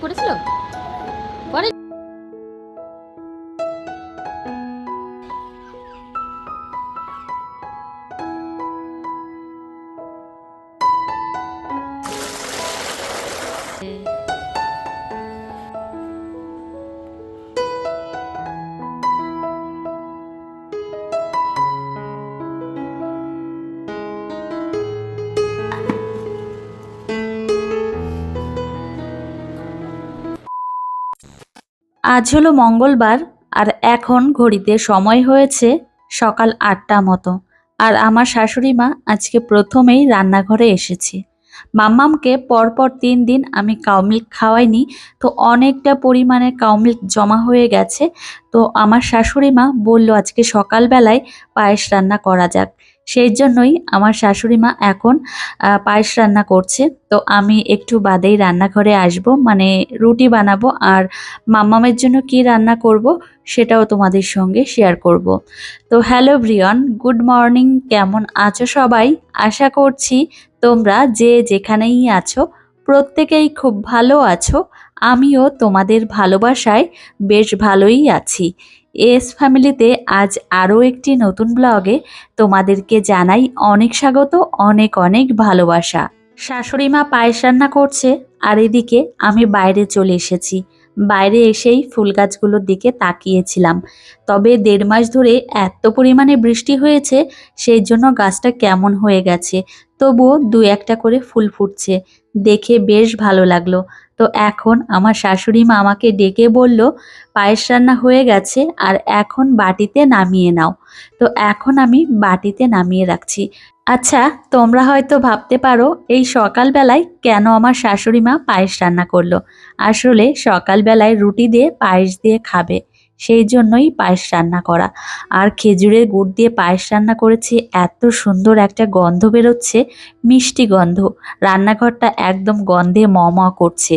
করেছিল? আজ হলো মঙ্গলবার আর এখন ঘড়িতে সময় হয়েছে সকাল আটটা মতো। আর আমার শাশুড়ি মা আজকে প্রথমেই রান্নাঘরে এসেছে। মাম্মামকে পরপর তিন দিন আমি কাউ মিল্ক খাওয়াইনি, তো অনেকটা পরিমাণে কাউ মিল্ক জমা হয়ে গেছে। তো আমার শাশুড়ি মা বলল, আজকে সকালবেলায় পায়েস রান্না করা যাক। সেই জন্যই আমার শাশুড়ি মা এখন পায়েস রান্না করছে। তো আমি একটু বাদেই রান্নাঘরে আসব মানে রুটি বানাবো আর মাম্মামের জন্য কি রান্না করব সেটাও তোমাদের সঙ্গে শেয়ার করব। তো হ্যালো ব্রিয়ন গুড মর্নিং কেমন আছো সবাই? আশা করছি তোমরা যে যেখানেই আছো, প্রত্যেকেই খুব ভালো আছো। আমিও তোমাদের ভালোবাসায় বেশ ভালোই আছি। এস ফ্যামিলিতে আজ আরও একটি নতুন ব্লগে তোমাদেরকে জানাই অনেক স্বাগত, অনেক অনেক ভালোবাসা। শাশুড়ি মা পায়েস রান্না করছে, আর এদিকে আমি বাইরে চলে এসেছি। বাইরে এসেই ফুল গাছগুলোর দিকে তাকিয়েছিলাম। তবে দেড় মাস ধরে এত পরিমাণে বৃষ্টি হয়েছে, সেই জন্য গাছটা কেমন হয়ে গেছে, তবুও দু একটা করে ফুল ফুটছে। দেখে বেশ ভালো লাগল। তো এখন আমার শাশুড়ি মা আমাকে ডেকে বলল, পায়েস রান্না হয়ে গেছে, আর এখন বাটিতে নামিয়ে নাও। তো এখন আমি বাটিতে নামিয়ে রাখছি। আচ্ছা তোমরা হয়তো ভাবতে পারো, এই সকালবেলায় কেন আমার শাশুড়ি মা পায়েস রান্না করল? আসলে সকালবেলায় রুটি দিয়ে পায়েস দিয়ে খাবে। সেই জন্যই পায়েস রান্না করা। আর খেজুরের গুড় দিয়ে পায়েস রান্না করেছি, এত সুন্দর একটা গন্ধ বেরোচ্ছে, মিষ্টি গন্ধ। রান্নাঘরটা একদম গন্ধে ম করছে।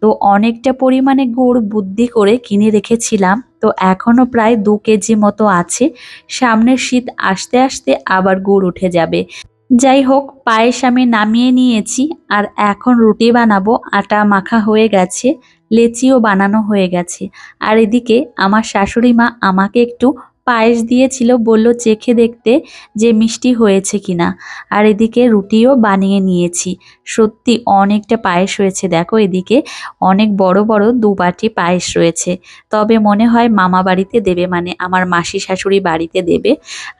তো অনেকটা পরিমাণে গুড় বুদ্ধি করে কিনে রেখেছিলাম, তো এখনও প্রায় দু কেজি মতো আছে। সামনের শীত আসতে আসতে আবার গুড় উঠে যাবে। যাই হোক, পায়েস আমি নামিয়ে নিয়েছি, আর এখন রুটি বানাবো, আটা মাখা হয়ে গেছে। লেচিও বানানো হয়ে গেছে। আর এদিকে আমার শাশুড়ি মা আমাকে একটু পায়েস দিয়েছিল, বলল, চেখে দেখতে যে মিষ্টি হয়েছে কিনা আর এদিকে রুটিও বানিয়ে নিয়েছি। সত্যি অনেকটা পায়েস হয়েছে, দেখো, এদিকে অনেক বড় বড় দু বাটি পায়েস রয়েছে। তবে মনে হয় মামা বাড়িতে দেবে মানে আমার মাসি শাশুড়ি বাড়িতে দেবে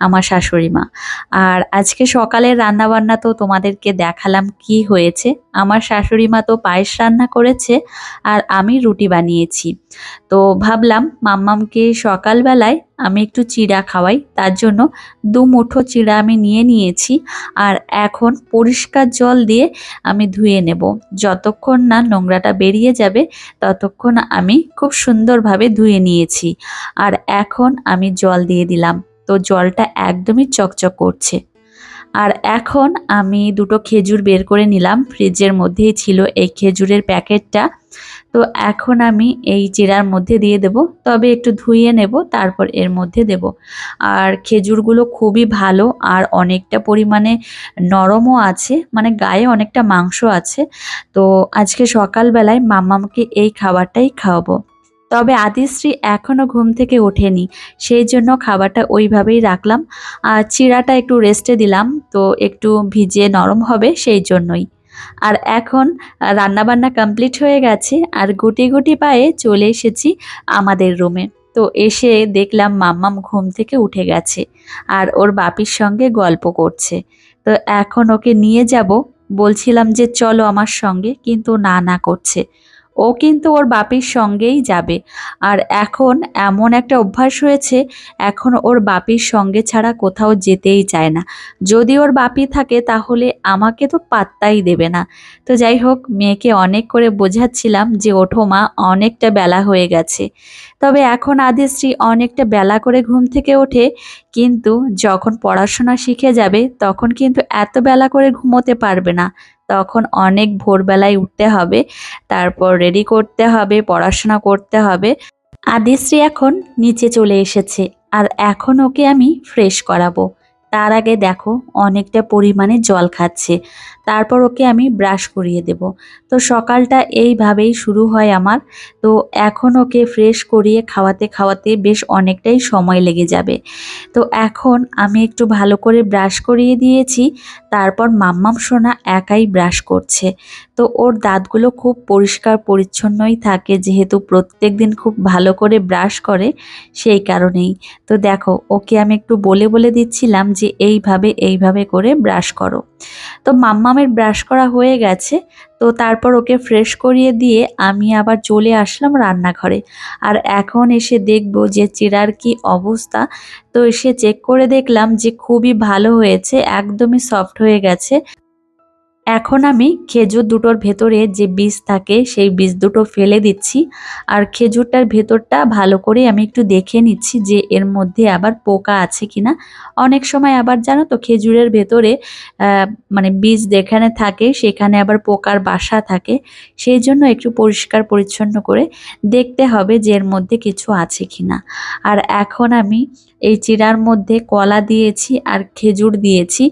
আমার শাশুড়ি মা। আর আজকে সকালের রান্নাবান্না তো তোমাদেরকে দেখালাম কি হয়েছে। আমার শাশুড়ি মা তো পায়েস রান্না করেছে আর আমি রুটি বানিয়েছি। তো ভাবলাম মাম্মামকে সকালবেলায় আমি একটু চিড়া খাওয়াই। তার জন্য দু মুঠো চিড়া আমি নিয়ে নিয়েছি আর এখন পরিষ্কার জল দিয়ে আমি ধুয়ে নেব। যতক্ষণ না নোংরাটা বেরিয়ে যাবে, ততক্ষণ আমি খুব সুন্দরভাবে ধুয়ে নিয়েছি। আর এখন আমি জল দিয়ে দিলাম। তো জলটা একদমই চকচক করছে। আর এখন আমি দুটো খেজুর বের করে নিলাম। ফ্রিজের মধ্যেই ছিল এই খেজুরের প্যাকেটটা। তো এখন আমি এই চিরার মধ্যে দিয়ে দেব। তবে একটু ধুইয়ে নেব, তারপর এর মধ্যে দেব। আর খেজুরগুলো খুবই ভালো আর অনেকটা পরিমাণে নরমও আছে মানে গায়ে অনেকটা মাংস আছে। তো আজকে সকালবেলায় মাম্মামকে এই খাবারটাই খাওয়াবো। তবে আদিশ্রী এখনও ঘুম থেকে ওঠেনি, সেই জন্য খাবারটা ওইভাবেই রাখলাম। আর চিড়াটা একটু রেস্টে দিলাম, তো একটু ভিজে নরম হবে সেই জন্যই। আর এখন রান্নাবান্না কমপ্লিট হয়ে গেছে, আর গুটি গুটি পায়ে চলে এসেছি আমাদের রুমে তো এসে দেখলাম মাম্মাম ঘুম থেকে উঠে গেছে, আর ওর বাপির সঙ্গে গল্প করছে। তো এখন ওকে নিয়ে যাব, বলছিলাম যে চলো আমার সঙ্গে, কিন্তু না না করছে। ও কিন্তু ওর বাপির সঙ্গেই যাবে। আর এখন এমন একটা অভ্যাস হয়েছে, এখন ওর বাপির সঙ্গে ছাড়া কোথাও যেতেই চায় না। যদি ওর বাপি থাকে তাহলে আমাকে তো পাত্তাই দেবে না। তো যাই হোক, মেয়েকে অনেক করে বোঝাচ্ছিলাম যে ওঠো মা, অনেকটা বেলা হয়ে গেছে। তবে এখন আদিশ্রী অনেকটা বেলা করে ঘুম থেকে ওঠে, কিন্তু যখন পড়াশোনা শিখে যাবে তখন কিন্তু এত বেলা করে ঘুমোতে পারবে না। তখন অনেক ভোরবেলায় উঠতে হবে, তারপর রেডি করতে হবে, পড়াশোনা করতে হবে। আদিশ্রী এখন নিচে চলে এসেছে, আর এখন ওকে আমি ফ্রেশ করাবো। তার আগে দেখো অনেকটা পরিমাণে জল খাচ্ছে। তারপর ওকে আমি ব্রাশ করিয়ে দেব। তো সকালটা এইভাবেই শুরু হয় আমার। তো এখন ওকে ফ্রেশ করিয়ে খাওয়াতে খাওয়াতে বেশ অনেকটাই সময় লেগে যাবে। তো এখন আমি একটু ভালো করে ব্রাশ করিয়ে দিয়েছি। তারপর মাম্মাম সোনা একাই ব্রাশ করছে। তো ওর দাঁতগুলো খুব পরিষ্কার পরিচ্ছন্নই থাকে, যেহেতু প্রত্যেক দিন খুব ভালো করে ব্রাশ করে সেই কারণেই। তো দেখো, ওকে আমি একটু বলে বলে দিচ্ছিলাম যে এইভাবে এইভাবে করে ব্রাশ করো। তো মাম্মামের ব্রাশ করা হয়ে গেছে, তো তারপর ওকে ফ্রেশ করিয়ে দিয়ে আমি আবার চলে আসলাম রান্নাঘরে। আর এখন এসে দেখব যে চিরার কি অবস্থা। তো এসে চেক করে দেখলাম যে খুবই ভালো হয়েছে, একদমই সফট হয়ে গেছে। এখন আমি খেজুর দুটোর ভেতরে যে বীজ থাকে, সেই বীজ দুটো ফেলে দিচ্ছি। আর খেজুরটার ভেতরটা ভালো করে আমি একটু দেখে নিচ্ছি যে এর মধ্যে আবার পোকা আছে কিনা। অনেক সময় আবার জানো তো খেজুরের ভেতরে মানে বীজ যেখানে থাকে, সেখানে আবার পোকার বাসা থাকে। সেই জন্য একটু পরিষ্কার পরিচ্ছন্ন করে দেখতে হবে যে এর মধ্যে কিছু আছে কিনা। আর এখন আমি এই চিরার মধ্যে কলা দিয়েছি আর খেজুর দিয়েছি।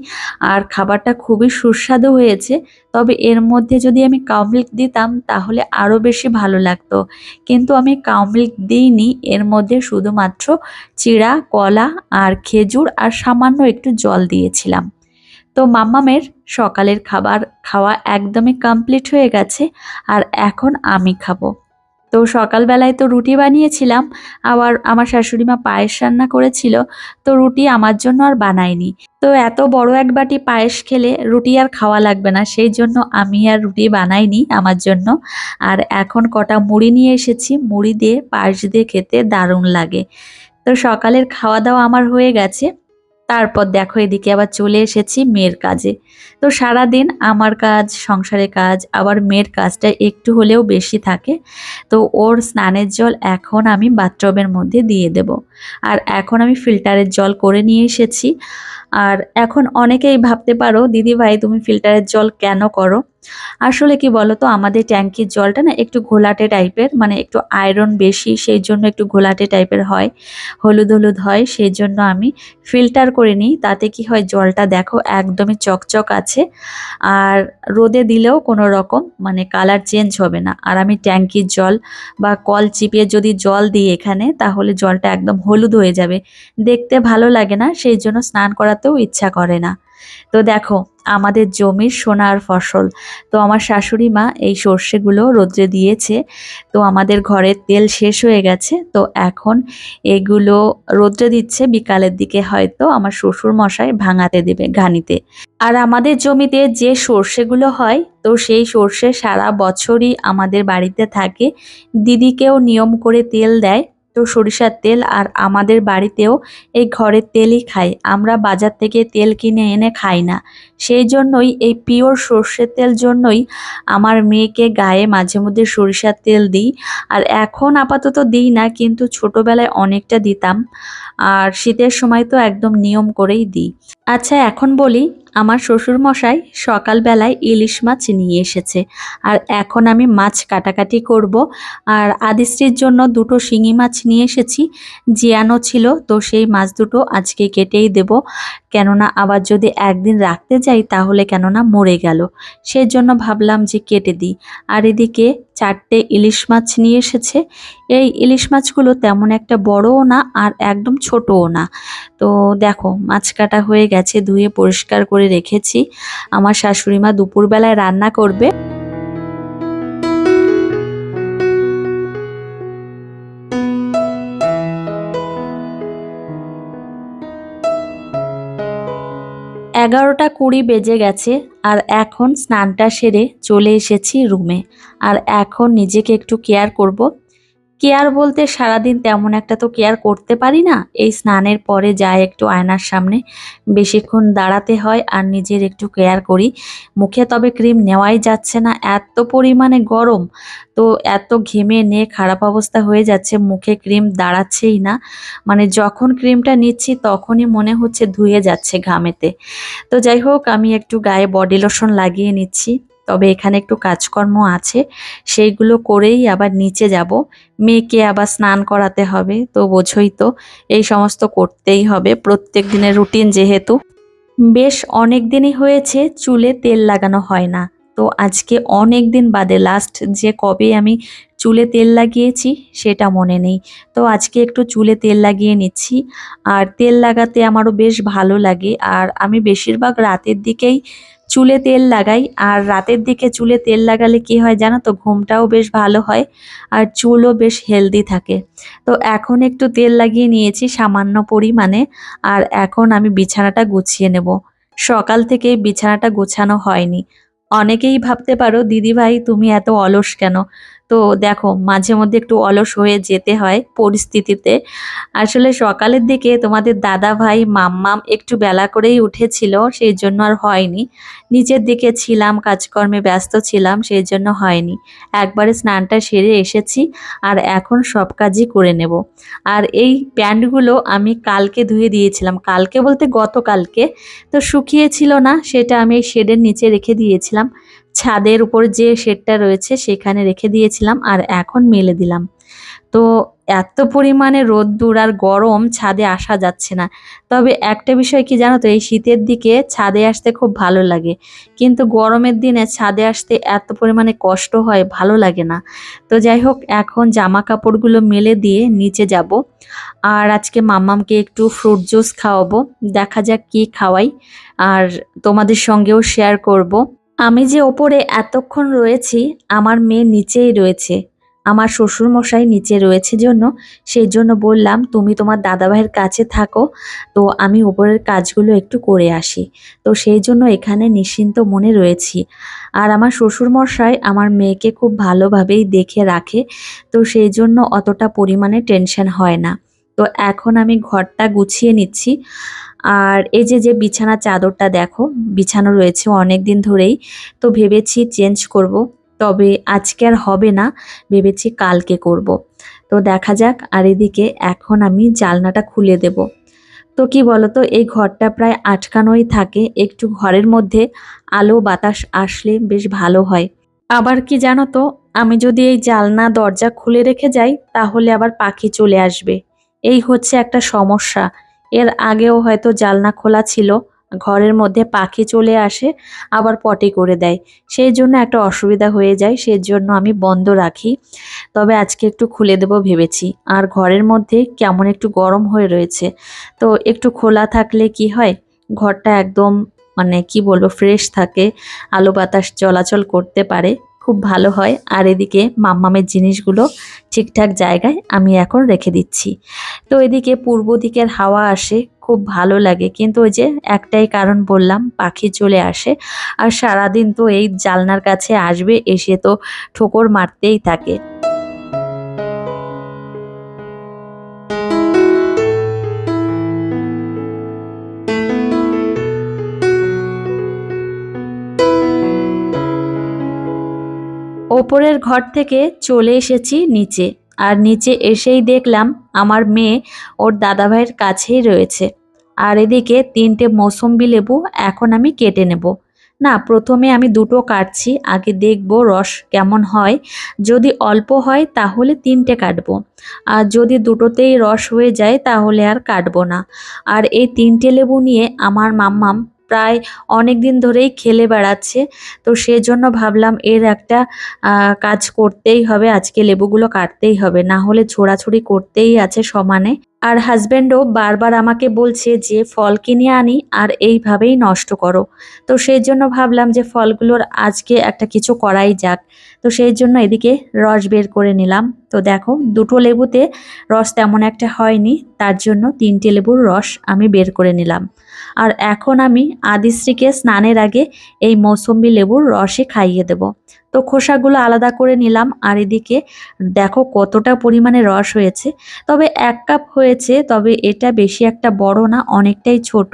আর খাবারটা খুবই সুস্বাদু হয়েছে। তবে এর মধ্যে যদি আমি কাউ মিল্ক দিতাম তাহলে আরও বেশি ভালো লাগতো। কিন্তু আমি কাউ মিল্ক দিইনি, এর মধ্যে শুধুমাত্র চিড়া, কলা আর খেজুর আর সামান্য একটু জল দিয়েছিলাম। তো মাম্মামের সকালের খাবার খাওয়া একদমই কমপ্লিট হয়ে গেছে, আর এখন আমি খাব। তো সকালবেলায় তো রুটি বানিয়েছিলাম, আবার আমার শাশুড়ি মা পায়েস রান্না করেছিল, তো রুটি আমার জন্য আর বানায়নি। তো এত বড় এক বাটি পায়েস খেলে রুটি আর খাওয়া লাগবে না, সেই জন্য আমি আর রুটি বানাইনি আমার জন্য। আর এখন কটা মুড়ি নিয়ে এসেছি, মুড়ি দিয়ে পায়েস দিয়ে খেতে দারুণ লাগে। তো সকালের খাওয়া দাওয়া আমার হয়ে গেছে। তারপর দেখো এদিকে আবার চলে এসেছি মেয়ের কাজে। তো সারাদিন আমার কাজ, সংসারের কাজ, আবার মেয়ের কাজটা একটু হলেও বেশি থাকে। তো ওর স্নানের জল এখন আমি বাথরুমের মধ্যে দিয়ে দেব। আর এখন আমি ফিল্টারের জল করে নিয়ে এসেছি। আর এখন অনেকেই ভাবতে পারো দিদি ভাই তুমি ফিল্টারের জল কেন করো? আসলে কি বলো তো আমাদের ট্যাঙ্কির জলটা না একটু ঘোলাটে টাইপের মানে একটু আয়রন বেশি সেই জন্য একটু ঘোলাটে টাইপের হয়, হলুদ হলুদ হয় সেই জন্য আমি ফিল্টার করে নিই, তাতে কি হয় জলটা দেখো একদমই চকচক আছে, আর রোদে দিলেও কোনো রকম মানে কালার চেঞ্জ হবে না, আর আমি ট্যাঙ্কির জল বা কল চিপিয়ে যদি জল দিই এখানে, তাহলে জলটা একদম হলুদ হয়ে যাবে, দেখতে ভালো লাগে না সেই জন্য স্নান করাতেও ইচ্ছা করে না। তো দেখো, আমাদের জমির সোনার ফসল। তো আমার শাশুড়ি মা এই সর্ষেগুলো রোদ্রে দিয়েছে। তো আমাদের ঘরের তেল শেষ হয়ে গেছে। তো এখন এগুলো রোদ্রে দিচ্ছে, বিকালের দিকে হয়তো আমার শ্বশুর মশাই ভাঙাতে দেবে ঘানিতে। আর আমাদের জমিতে যে সর্ষেগুলো হয়, তো সেই সর্ষে সারা বছরই আমাদের বাড়িতে থাকে। দিদিকেও নিয়ম করে তেল দেয়। তো সরিষার তেল আর আমাদের বাড়িতেও এই ঘরের তেলই খাই। আমরা বাজার থেকে তেল কিনে এনে খাই না। সেই জন্যই এই পিওর সর্ষের তেল জন্যই আমার মেয়েকে গায়ে মাঝে মধ্যে সরিষার তেল দিই। আর এখন আপাতত দিই না, কিন্তু ছোটোবেলায় অনেকটা দিতাম। আর শীতের সময় তো একদম নিয়ম করেই দিই। আচ্ছা এখন বলি, আমার শ্বশুর মশাই সকালবেলায় ইলিশ মাছ নিয়ে এসেছে। আর এখন আমি মাছ কাটাকাটি করব। আর আদিশ্রীর জন্য দুটো শিঙি মাছ নিয়ে এসেছি। জিয়ানো ছিল, তো সেই মাছ দুটো আজকে কেটেই দেব। কেননা আবার যদি একদিন রাখতে যাই তাহলে কেননা মরে গেল। সেই জন্য ভাবলাম যে কেটে দিই। আর এদিকে চারটে ইলিশ মাছ নিয়ে এসেছে। এই ইলিশ মাছগুলো তেমন একটা বড়ও না আর একদম ছোটও না। তো দেখো, মাছ কাটা হয়ে গেছে, ধুয়ে পরিষ্কার করে রেখেছি। আমার শাশুড়ি মা দুপুরবেলায় রান্না করবে। এগারোটা কুড়ি বেজে গেছে আর এখন স্নানটা সেরে চলে এসেছি রুমে। আর এখন নিজেকে একটু কেয়ার করব কেয়ার বলতে সারাদিন তেমন একটা তো কেয়ার করতে পারি না। এই স্নানের পরে যাই একটু আয়নার সামনে, বেশিক্ষণ দাঁড়াতে হয় আর নিজের একটু কেয়ার করি। মুখে তবে ক্রিম নেওয়াই যাচ্ছে না, এত পরিমাণে গরম। তো এত ঘেমে নিয়ে খারাপ অবস্থা হয়ে যাচ্ছে, মুখে ক্রিম দাঁড়াচ্ছেই না। মানে যখন ক্রিমটা নিচ্ছি তখনই মনে হচ্ছে ধুয়ে যাচ্ছে ঘামেতে। তো যাই হোক, আমি একটু গায়ে বডি লোশন লাগিয়ে নিচ্ছি। তবে এখানে একটু কাজকর্ম আছে। সেইগুলো করেই আবার নিচে যাব। মেয়েকে আবার স্নান করাতে হবে, তো বোঝোই তো, এই সমস্ত করতেই হবে। প্রত্যেক দিনের রুটিন যেহেতু। বেশ অনেক দিনই হয়েছে, চুলে তেল লাগানো হয় না। তো আজকে অনেক দিন বাদে লাস্ট যে কবে আমি চুলে তেল লাগিয়েছি, সেটা মনে নেই। তো আজকে একটু চুলে তেল লাগিয়ে নিচ্ছি। আর তেল লাগাতে আমারও বেশ ভালো লাগে। আর আমি বেশিরভাগ রাতের দিকেই চুলে তেল লাগাই। আর রাতের দিকে চুলে তেল লাগালে কি হয় জানো তো? ঘুমটাও বেশ ভালো হয় আর চুলও বেশ হেলদি থাকে। তো এখন একটু তেল লাগিয়ে নিয়েছি সামান্য পরিমাণে। আর এখন আমি বিছানাটা গুছিয়ে নেব। সকাল থেকে বিছানাটা গোছানো হয়নি। অনেকেই ভাবতে পারো, দিদিভাই, তুমি এত অলস কেন? তো দেখো, মাঝে মধ্যে একটু অলস হয়ে যেতে হয় পরিস্থিতিতে। আসলে সকালের দিকে তোমাদের দাদা ভাই মাম্মাম একটু বেলা করেই উঠেছিল, সেই জন্য আর হয়নি। নিচের দিকে ছিলাম, কাজকর্মে ব্যস্ত ছিলাম, সেই জন্য হয়নি। একবারে স্নানটা সেরে এসেছি আর এখন সব কাজই করে নেব। আর এই প্যান্টগুলো আমি কালকে ধুয়ে দিয়েছিলাম। কালকে বলতে গতকালকে। তো শুকিয়েছিল না, সেটা আমি শেডের নিচে রেখে দিয়েছিলাম। ছাদের উপর যে শেডটা রয়েছে সেখানে রেখে দিয়েছিলাম আর এখন মেলে দিলাম। তো এত পরিমাণে রোদ্দুর আর গরম ছাদে আসা যাচ্ছে না। তবে একটা বিষয় কি জানো তো, এই শীতের দিকে ছাদে আসতে খুব ভালো লাগে। কিন্তু গরমের দিনে ছাদে আসতে এত পরিমাণে কষ্ট হয়, ভালো লাগে না। তো যাই হোক, এখন জামা কাপড়গুলো মেলে দিয়ে নিচে যাব। আর আজকে মাম্মামকে একটু ফ্রুট জুস খাওয়াবো। দেখা যাক কি খাওয়াই। আর তোমাদের সঙ্গেও শেয়ার করব। আমি যে ওপরে এতক্ষণ রয়েছি, আমার মেয়ে নিচেই রয়েছে। আমার শ্বশুরমশাই নিচে রয়েছে জন্য, সেই জন্য বললাম, তুমি তোমার দাদাভাইয়ের কাছে থাকো, তো আমি ওপরের কাজগুলো একটু করে আসি। তো সেই জন্য এখানে নিশ্চিন্ত মনে রয়েছি। আর আমার শ্বশুর মশাই আমার মেয়েকে খুব ভালোভাবেই দেখে রাখে, তো সেই জন্য অতটা পরিমাণে টেনশন হয় না। তো এখন আমি ঘরটা গুছিয়ে নিচ্ছি। আর এই যে যে বিছানা চাদরটা দেখো, বিছানো রয়েছে অনেক দিন ধরেই। তো ভেবেছি চেঞ্জ করব, তবে আজকে আর হবে না, ভেবেছি কালকে করব। তো দেখা যাক, আর এদিকে এখন আমি জালনাটা খুলে দেব। তো কি বলতো, এই ঘরটা প্রায় আটকানোই থাকে, একটু ঘরের মধ্যে আলো বাতাস আসলে বেশ ভালো হয়। আবার কি জানো তো, আমি যদি এই জালনা দরজা খুলে রেখে যাই, তাহলে আবার পাখি চলে আসবে। এই হচ্ছে একটা সমস্যা। এর আগেও হয়তো জালনা খোলা ছিল, ঘরের মধ্যে পাখি চলে আসে, আবার পটি করে দেয়। সেই জন্য একটা অসুবিধা হয়ে যায় সেই জন্য আমি বন্ধ রাখি। তবে আজকে একটু খুলে দেব ভেবেছি। আর ঘরের মধ্যে কেমন একটু গরম হয়ে রয়েছে। তো একটু খোলা থাকলে কি হয়? ঘরটা একদম মানে কি বলব ফ্রেশ থাকে, আলো বাতাস চলাচল করতে পারে। খুব ভালো হয়। আর এদিকে মাম্মামের জিনিসগুলো ঠিকঠাক জায়গায় আমি এখন রেখে দিচ্ছি। তো এদিকে পূর্ব দিকের হাওয়া আসে, খুব ভালো লাগে। কিন্তু ওই যে একটাই কারণ বললাম, পাখি চলে আসে। আর সারাদিন তো এই জালনার কাছে আসবে, এসে তো ঠোকর মারতেই থাকে। ওপরের ঘর থেকে চলে এসেছি নিচে। আর নিচে এসেই দেখলাম আমার মেয়ে ওর দাদাভাইয়ের কাছেই রয়েছে। আর এদিকে তিনটে মৌসম্বি লেবু এখন আমি কেটে নেব। না, প্রথমে আমি দুটো কাটছি, আগে দেখব রস কেমন হয়। যদি অল্প হয় তাহলে তিনটে কাটবো। আর যদি দুটোতেই রস হয়ে যায় তাহলে আর কাটবো না। আর এই তিনটে লেবু নিয়ে আমার মাম্মাম প্রায় অনেক দিন ধরেই খেলে বেড়াচ্ছে। তো সেজন্য ভাবলাম এর একটা কাজ করতেই হবে, আজকে লেবুগুলো কাটতেই হবে, না হলে ছোড়াছুড়ি করতেই আছে সমানে। আর হাজব্যান্ডও বারবার আমাকে বলছে যে, ফল কিনে আনি আর এইভাবেই নষ্ট করো। তো সেই জন্য ভাবলাম যে, ফলগুলোর আজকে একটা কিছু করাই যাক। তো সেই জন্য এদিকে রস বের করে নিলাম। তো দেখো, দুটো লেবুতে রস তেমন একটা হয়নি, তার জন্য তিনটে লেবুর রস আমি বের করে নিলাম। আর এখন আমি আদিশ্রীকে স্নানের আগে এই মৌসম্বি লেবুর রসে খাইয়ে দেব। তো খোসাগুলো আলাদা করে নিলাম আর এদিকে দেখো কতটা পরিমাণে রস হয়েছে। তবে এক কাপ হয়েছে, তবে এটা বেশি একটা বড় না, অনেকটাই ছোট।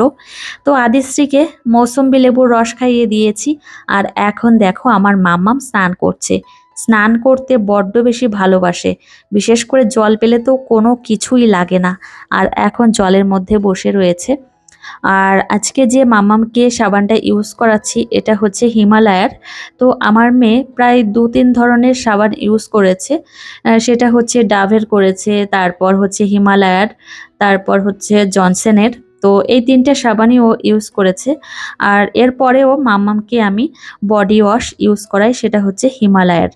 তো আদিশ্রীকে মৌসম্বি লেবুর রস খাইয়ে দিয়েছি আর এখন দেখো আমার মাম্মাম স্নান করছে। স্নান করতে বড্ড বেশি ভালোবাসে, বিশেষ করে জল পেলে তো কোনো কিছুই লাগে না। আর এখন জলের মধ্যে বসে রয়েছে। আর আজকে যে মামামকে সাবানটা ইউজ করাচ্ছি, এটা হচ্ছে হিমালয়ার। তো আমার মেয়ে প্রায় দু তিন ধরনের সাবান ইউজ করেছে। সেটা হচ্ছে ডাভের করেছে, তারপর হচ্ছে হিমালয়ার, তারপর হচ্ছে জনসনের। তো এই তিনটে সাবানই ও ইউজ করেছে। আর এরপরেও মাম্মামকে আমি বডি ওয়াশ ইউজ করাই, সেটা হচ্ছে হিমালয়ের।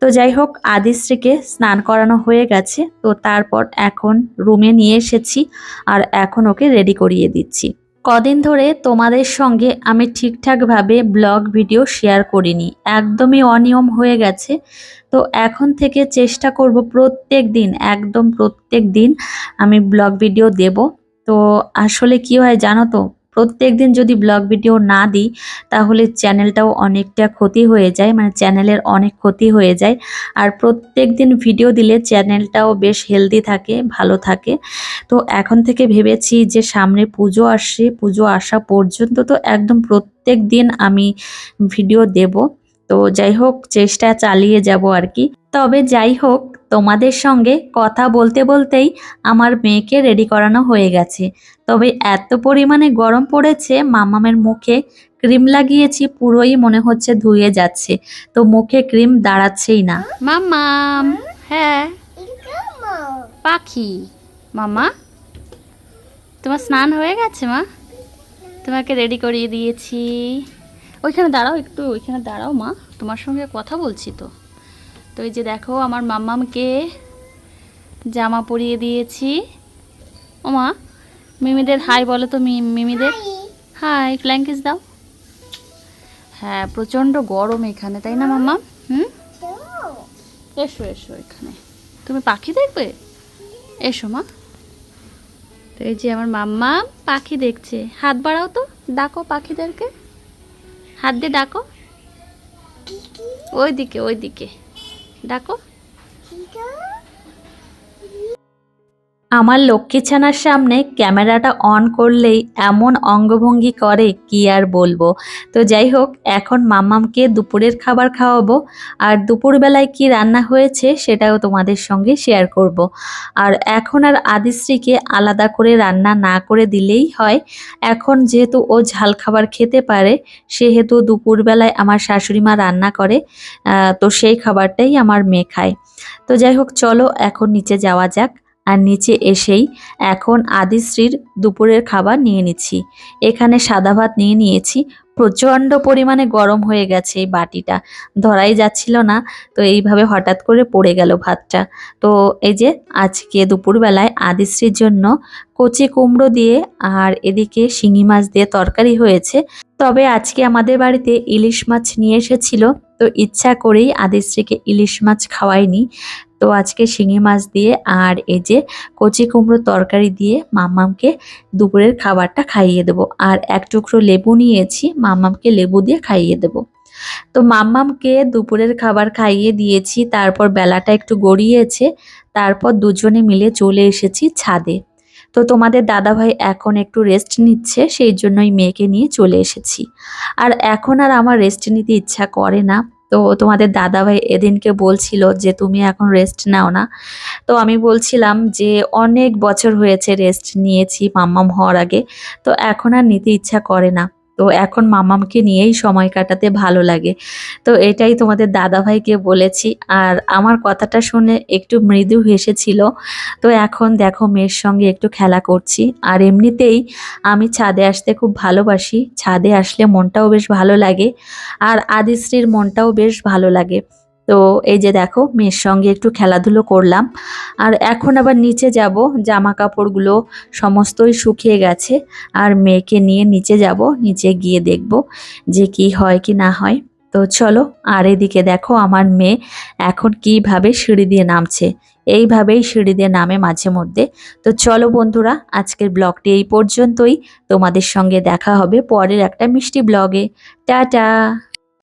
তো যাই হোক, আদিশ্রীকে স্নান করানো হয়ে গেছে, তো তারপর এখন রুমে নিয়ে এসেছি আর এখন ওকে রেডি করিয়ে দিচ্ছি। কদিন ধরে তোমাদের সঙ্গে আমি ঠিকঠাকভাবে ব্লগ ভিডিও শেয়ার করিনি, একদমই অনিয়ম হয়ে গেছে। তো এখন থেকে চেষ্টা করব প্রত্যেক দিন, একদম প্রত্যেক দিন আমি ব্লগ ভিডিও দেব। তো আসলে কি হয় জানো তো? প্রত্যেক দিন যদি ব্লগ ভিডিও না দিই, তাহলে চ্যানেলটাও অনেকটা ক্ষতি হয়ে যায় মানে চ্যানেলের অনেক ক্ষতি হয়ে যায়। আর প্রত্যেক দিন ভিডিও দিলে চ্যানেলটাও বেশ হেলদি থাকে, ভালো থাকে। তো এখন থেকে ভেবেছি যে সামনে পুজো আসছে, পুজো আসা পর্যন্ত তো একদম প্রত্যেক দিন আমি ভিডিও দেব। তো যাই হোক, চেষ্টা চালিয়ে যাব আর কি। তবে যাই হোক, তোমাদের সঙ্গে কথা বলতে বলতেই আমার মেয়েকে রেডি করানো হয়ে গেছে। তবে এত পরিমাণে গরম পড়েছে, মামামের মুখে ক্রিম লাগিয়েছি, পুরোই মনে হচ্ছে ধুয়ে যাচ্ছে। তো মুখে ক্রিম দাঁড়াচ্ছেই না। মাম্মাম হ্যাঁ। পাখি, মামা। তোমার স্নান হয়ে গেছে, মা? তোমাকে রেডি করিয়ে দিয়েছি। ওইখানে দাঁড়াও একটু, ওইখানে দাঁড়াও মা, তোমার সঙ্গে কথা বলছি তো। তো এই যে দেখো, আমার মাম্মামকে জামা পরিয়ে দিয়েছি। ও মা, মিমিদের হাই বলো তো মিমিদের। হাই ফ্ল্যাঙ্কিস দাও। হ্যাঁ প্রচণ্ড গরম এখানে, তাই না মাম্মা হুম? এসো এসো এখানে। তুমি পাখি দেখবে? এসো মা। তো এই যে আমার মাম্মা পাখি দেখছে। হাত বাড়াও তো, ডাকো পাখিদেরকে। হাত দিয়ে ডাকো। ওই দিকে ওই দিকে ডাকো আমার লক্ষ্মী ছানার সামনে ক্যামেরাটা অন করলেই এমন অঙ্গভঙ্গি করে, কি আর বলব? তো যাই হোক, এখন মাম্মামকে দুপুরের খাবার খাওয়াবো। আর দুপুরবেলায় কি রান্না হয়েছে সেটাও তোমাদের সঙ্গে শেয়ার করব। আর এখন আর আদিশ্রীকে আলাদা করে রান্না না করে দিলেই হয়। এখন যেহেতু ও ঝাল খাবার খেতে পারে, সেহেতু দুপুরবেলায় আমার শাশুড়ি মা রান্না করে তো সেই খাবারটাই আমার মেয়ে খায়। তো যাই হোক, চলো এখন নিচে যাওয়া যাক। আর নিচে এসেই এখন আদিশ্রীর দুপুরের খাবার নিয়ে নিচ্ছি। এখানে সাদা ভাত নিয়ে নিয়েছি। প্রচণ্ড পরিমাণে গরম হয়ে গেছে এই বাটিটা। ধরাই যাচ্ছিল না, তো এইভাবে হঠাৎ করে পড়ে গেল ভাতটা। তো এই যে আজকে দুপুরবেলায় আদিশ্রীর জন্য কচি কুমড়ো দিয়ে আর এদিকে শিঙি মাছ দিয়ে তরকারি হয়েছে। তবে আজকে আমাদের বাড়িতে ইলিশ মাছ নিয়ে এসেছিল। তো ইচ্ছা করেই আদিশ্রীকে ইলিশ মাছ খাওয়াইনি। তো আজকে শিঙি মাছ দিয়ে আর এই যে কচি কুমড়ো তরকারি দিয়ে মাম্মামকে দুপুরের খাবারটা খাইয়ে দেবো। আর এক টুকরো লেবু নিয়েছি মাম্মামকে লেবু দিয়ে খাইয়ে দেবো। তো মাম্মামকে দুপুরের খাবার খাইয়ে দিয়েছি, তারপর বেলাটা একটু গড়িয়েছে, তারপর দুজনে মিলে চলে এসেছি ছাদে। তো তোমাদের দাদাভাই এখন একটু রেস্ট নিচ্ছে, সেই জন্যই মেয়েকে নিয়ে চলে এসেছি। আর এখন আর আমার রেস্ট নিতে ইচ্ছা করে না। তো তোমাদের দাদাভাই এদিনকে বলছিল যে, তুমি এখন রেস্ট নাও না। তো আমি বলছিলাম যে, অনেক বছর হয়েছে রেস্ট নিয়েছি মাম্মাম হওয়ার আগে। তো এখন আর নিতে ইচ্ছা করে না। তো এখন মামামকে নিয়েই সময় কাটাতে ভালো লাগে। তো এটাই তোমাদের দাদাভাইকে বলেছি। আর আমার কথাটা শুনে একটু মৃদু হেসেছিল। তো এখন দেখো মেয়ের সঙ্গে একটু খেলা করছি। আর এমনিতেই আমি ছাদে আসতে খুব ভালোবাসি। ছাদে আসলে মনটাও বেশ ভালো লাগে। আর আদিশ্রীর মনটাও বেশ ভালো লাগে। তো এই যে দেখো, মেয়ের সঙ্গে একটু খেলাধুলো করলাম। আর এখন আবার নিচে যাব জামা কাপড়গুলো সমস্তই শুকিয়ে গেছে। আর মেয়েকে নিয়ে নিচে যাব, নিচে গিয়ে দেখব যে কি হয় কি না হয়। তো চলো, আর এদিকে দেখো আমার মেয়ে এখন কীভাবে সিঁড়ি দিয়ে নামছে। এইভাবেই সিঁড়ি দিয়ে নামে মাঝে মধ্যে। তো চলো বন্ধুরা, আজকের ব্লগটি এই পর্যন্তই। তোমাদের সঙ্গে দেখা হবে পরের একটা মিষ্টি ব্লগে। টাটা!